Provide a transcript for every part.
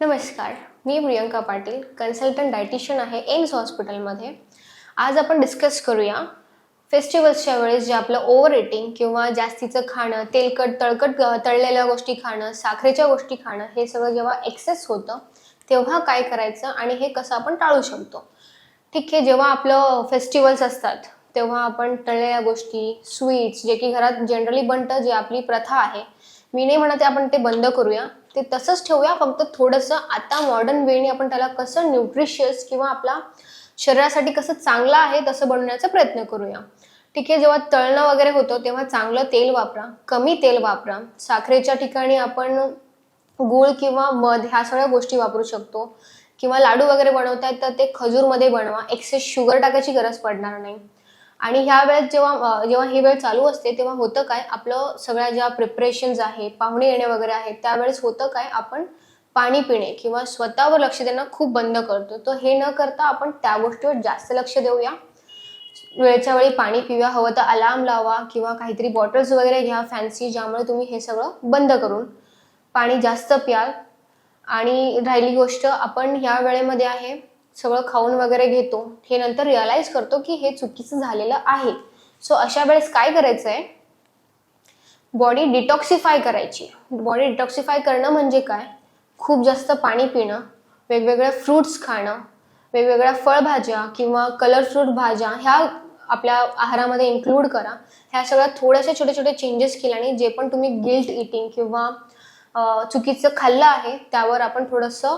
नमस्कार मी Priyanka Patil consultant dietitian आहे एम्स हॉस्पिटलमध्ये. आज आपण डिस्कस करूया फेस्टिवल्सच्या वेळेस जे आपलं ओव्हर एटिंग किंवा जास्तीचं खाणं तेलकट तळकट तळलेल्या गोष्टी खाणं साखरेच्या गोष्टी खाणं हे सगळं जेव्हा एक्सेस होतं तेव्हा काय करायचं आणि हे कसं आपण टाळू शकतो? ठीक आहे जेव्हा आपलं फेस्टिवल्स असतात तेव्हा आपण तळलेल्या गोष्टी स्वीट्स जे की घरात जनरली बनतं जे आपली प्रथा आहे मी नाही म्हणते आपण ते बंद करूया. ते तसंच ठेवूया. फक्त थोडंसं आता मॉडर्न वेने आपण त्याला कसं न्यूट्रिशियस किंवा आपला शरीरासाठी कसं चांगलं आहे तसं बनवण्याचा प्रयत्न करूया. ठीक आहे जेव्हा तळणं वगैरे होतं तेव्हा चांगलं तेल वापरा. कमी तेल वापरा. साखरेच्या ठिकाणी आपण गूळ किंवा मध ह्या सगळ्या गोष्टी वापरू शकतो. किंवा लाडू वगैरे बनवतायत तर ते खजूरमध्ये बनवा. एक्सेस शुगर टाकायची गरज पडणार नाही. आणि ह्या वेळेत जेव्हा जेव्हा ही वेळ चालू असते तेव्हा होतं काय? आपलं सगळ्या ज्या प्रिपरेशन्स आहे पाहुणे येणे वगैरे आहेत त्यावेळेस होतं काय? आपण पाणी पिणे किंवा स्वतःवर लक्ष देणं खूप बंद करतो. तर हे न करता आपण त्या गोष्टीवर जास्त लक्ष देऊया. वेळच्या वेळी पाणी पिऊया हवं तर अलार्म लावा किंवा काहीतरी बॉटल्स वगैरे घ्या फॅन्सी ज्यामुळे तुम्ही हे सगळं बंद करून पाणी जास्त प्याल. आणि राहिली गोष्ट आपण ह्या वेळेमध्ये आहे सगळं खाऊन वगैरे घेतो हे नंतर रिअलाईज करतो की हे चुकीचं झालेलं आहे. सो अशा वेळेस काय करायचं आहे बॉडी डिटॉक्सिफाय करायची. बॉडी डिटॉक्सिफाय करणं म्हणजे काय? खूप जास्त पाणी पिणं वेगवेगळ्या फ्रूट्स खाणं वेगवेगळ्या फळभाज्या किंवा कलर फ्रूट भाज्या ह्या आपल्या आहारामध्ये इन्क्लूड करा. ह्या सगळ्या थोड्याशा छोटे छोटे चेंजेस केल्याने जे पण तुम्ही गिल्ट इटिंग किंवा चुकीचं खाल्लं आहे त्यावर आपण थोडंसं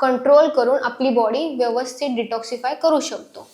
कंट्रोल करून आपली बॉडी व्यवस्थित डिटॉक्सिफाय करू शकतो.